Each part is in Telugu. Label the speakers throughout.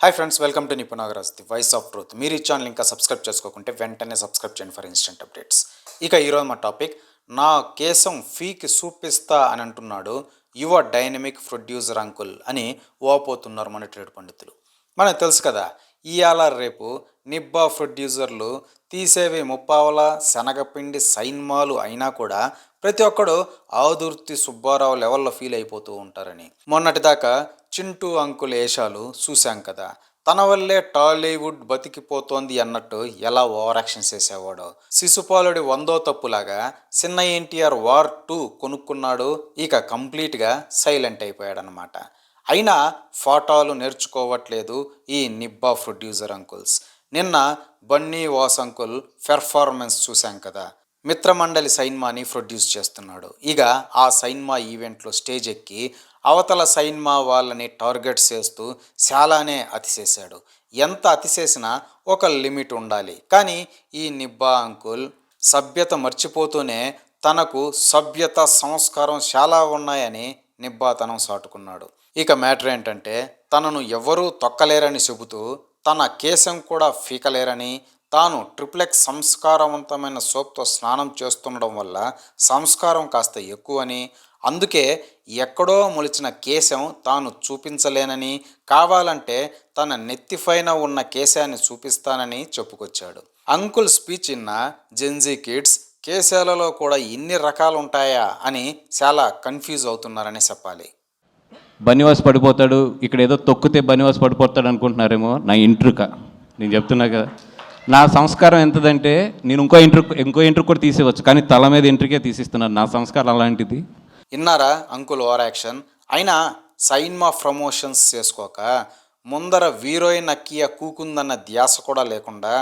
Speaker 1: Hi friends welcome to Nipunagaraj the voice of truth మీరు ఈ ఛానల్ ఇంకా సబ్స్క్రైబ్ చేసుకోకుంటే వెంటనే సబ్స్క్రైబ్ చేయండి ఫర్ ఇన్స్టెంట్ అప్డేట్స్ ఇక ఈరోజు మా టాపిక్ నా కేసం ఫీకి చూపిస్తా అని అంటున్నాడు యువ డైనమిక్ ప్రొడ్యూసర్ అంకుల్ అని ఓపోతున్నారు మన ట్రేడ్ పండితులు. మనకు తెలుసు కదా ఇవాళ రేపు నిబ్బా ప్రొడ్యూసర్లు తీసేవి ముప్పావల శనగపిండి సైన్మాలు అయినా కూడా ప్రతి ఒక్కడు ఆదుర్తి సుబ్బారావు లెవెల్లో ఫీల్ అయిపోతూ ఉంటారని. మొన్నటిదాకా చింటూ అంకుల్ ఏషాలు చూశాం కదా. తన వల్లే టాలీవుడ్ బతికిపోతోంది అన్నట్టు ఎలా ఓవరాక్షన్ చేసేవాడు. చేసేవాడో శిశుపాలుడి వందో తప్పులాగా చిన్న ఎన్టీఆర్ వార్ టూ కొనుక్కున్నాడు ఇక కంప్లీట్గా సైలెంట్ అయిపోయాడనమాట అయినా ఫోటోలు నేర్చుకోవట్లేదు ఈ నిబ్బా ప్రొడ్యూసర్ అంకుల్స్. నిన్న బన్నీ వాస్ అంకుల్ పెర్ఫార్మెన్స్ చూశాం కదా. మిత్రమండలి సైన్మాని ప్రొడ్యూస్ చేస్తున్నాడు. ఇక ఆ సైన్మా ఈవెంట్లో స్టేజ్ ఎక్కి అవతల సైన్మా వాళ్ళని టార్గెట్ చేస్తూ చాలానే అతిశేశాడు ఎంత అతిశేసినా ఒక లిమిట్ ఉండాలి. కానీ ఈ నిబ్బా అంకుల్ సభ్యత మర్చిపోతూనే తనకు సభ్యత సంస్కారం చాలా ఉన్నాయని నిబ్బాతనం సాటుకున్నాడు. ఇక మ్యాటర్ ఏంటంటే తనను ఎవరూ తొక్కలేరని చెబుతూ తన కేశం కూడా ఫీకలేరని తాను ట్రిప్లెక్స్ సంస్కారవంతమైన సోప్తో స్నానం చేస్తుండడం వల్ల సంస్కారం కాస్త ఎక్కువని అందుకే ఎక్కడో మొలిచిన కేశం తాను చూపించలేనని కావాలంటే తన నెత్తిపైన ఉన్న కేశాన్ని చూపిస్తానని చెప్పుకొచ్చాడు. అంకుల్ స్పీచ్ ఇన్న జెన్జీ కిడ్స్ కేశాలలో కూడా ఇన్ని రకాలు ఉంటాయా అని చాలా కన్ఫ్యూజ్ అవుతున్నారని చెప్పాలి.
Speaker 2: బనివాస్ పడిపోతాడు. ఇక్కడ ఏదో తొక్కితే బనివాస్ పడిపోతాడు అనుకుంటున్నారేమో నా ఇంట్రుక. నేను చెప్తున్నా కదా. నా సంస్కారం ఎంతదంటే నేను ఇంకో ఇంటర్ ఇంకో ఇంటర్ కూడా తీసేవచ్చు కానీ తల మీద ఇంటర్కే తీసిస్తున్నాను. నా సంస్కారం అలాంటిది.
Speaker 1: ఇన్నారా అంకుల్ ఓవర్ యాక్షన్? అయినా సైన్మా ప్రమోషన్స్ చేసుకోక ముందర వీరోయిన్ అక్కియ కూకుందన్న ధ్యాస కూడా లేకుండా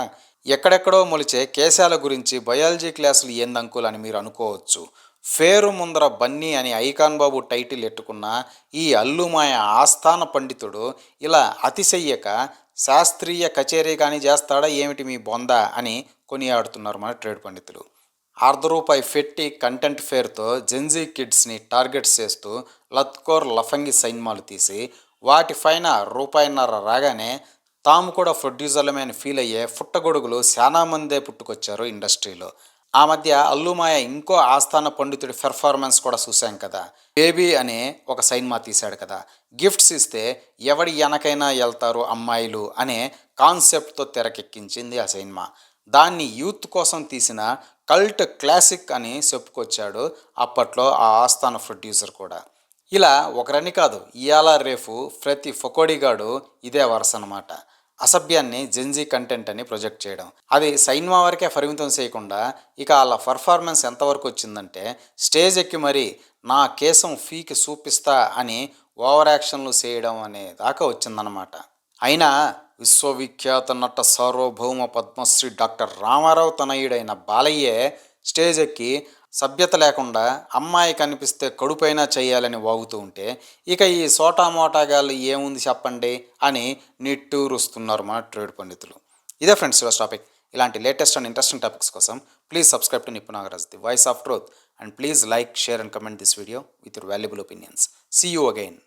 Speaker 1: ఎక్కడెక్కడో మొలిచే కేశాల గురించి బయాలజీ క్లాసులు ఏంది అంకుల్ అని మీరు అనుకోవచ్చు. ఫేరు ముందర బన్నీ అని ఐకాన్ బాబు టైటిల్ ఎట్టుకున్న ఈ అల్లుమాయ ఆస్థాన పండితుడు ఇలా అతిశయ్యక శాస్త్రీయ కచేరీ కానీ చేస్తాడా ఏమిటి మీ బొంద అని కొనియాడుతున్నారు మన ట్రేడ్ పండితులు. అర్ధ రూపాయి ఫెట్టి కంటెంట్ ఫేర్తో జెన్జీ కిడ్స్ని టార్గెట్ చేస్తూ లత్కోర్ లఫంగి సైన్మాలు తీసి వాటిపైన రూపాయిన్నర రాగానే తాము కూడా ప్రొడ్యూసర్లమే అని ఫీల్ అయ్యే పుట్టగొడుగులు చాలా మందే పుట్టుకొచ్చారు ఇండస్ట్రీలో. ఆ మధ్య అల్లుమాయ ఇంకో ఆస్థాన పండితుడి పెర్ఫార్మెన్స్ కూడా చూశాం కదా. బేబీ అనే ఒక సైన్మా తీశాడు కదా. గిఫ్ట్స్ ఇస్తే ఎవడి వెనకైనా వెళ్తారు అమ్మాయిలు అనే కాన్సెప్ట్తో తెరకెక్కించింది ఆ సినిమా దాన్ని యూత్ కోసం తీసిన కల్ట్ క్లాసిక్ అని చెప్పుకొచ్చాడు అప్పట్లో ఆ ఆస్థాన ప్రొడ్యూసర్ కూడా. ఇలా ఒకరని కాదు ఇయాల రేపు ప్రతి ఫొకోడిగాడు ఇదే వరుస అనమాట అసభ్యాన్ని జెన్జీ కంటెంట్ అని ప్రొజెక్ట్ చేయడం. అది సైన్మా వరకే పరిమితం చేయకుండా ఇక వాళ్ళ పర్ఫార్మెన్స్ ఎంతవరకు వచ్చిందంటే స్టేజ్ ఎక్కి మరి నా కేసం ఫీకి చూపిస్తా అని ఓవర్ యాక్షన్లు చేయడం అనే దాకా వచ్చిందనమాట అయినా విశ్వవిఖ్యాత నట సార్వభౌమ పద్మశ్రీ డాక్టర్ రామారావు తనయుడైన బాలయ్యే స్టేజ్ ఎక్కి సభ్యత లేకుండా అమ్మాయి కనిపిస్తే కడుపైనా చేయాలని వాగుతూ ఉంటే ఇక ఈ సోటా మోటాగాళ్ళు ఏముంది చెప్పండి అని నిట్టూరుస్తున్నారు మన ట్రేడ్ పండితులు. ఇదే ఫ్రెండ్స్ ఈరోజు టాపిక్. ఇలాంటి లేటెస్ట్ అండ్ ఇంట్రెస్టింగ్ టాపిక్స్ కోసం please subscribe to Nipunagaraj the voice of truth. And please like share and comment this video with your valuable opinions. See you again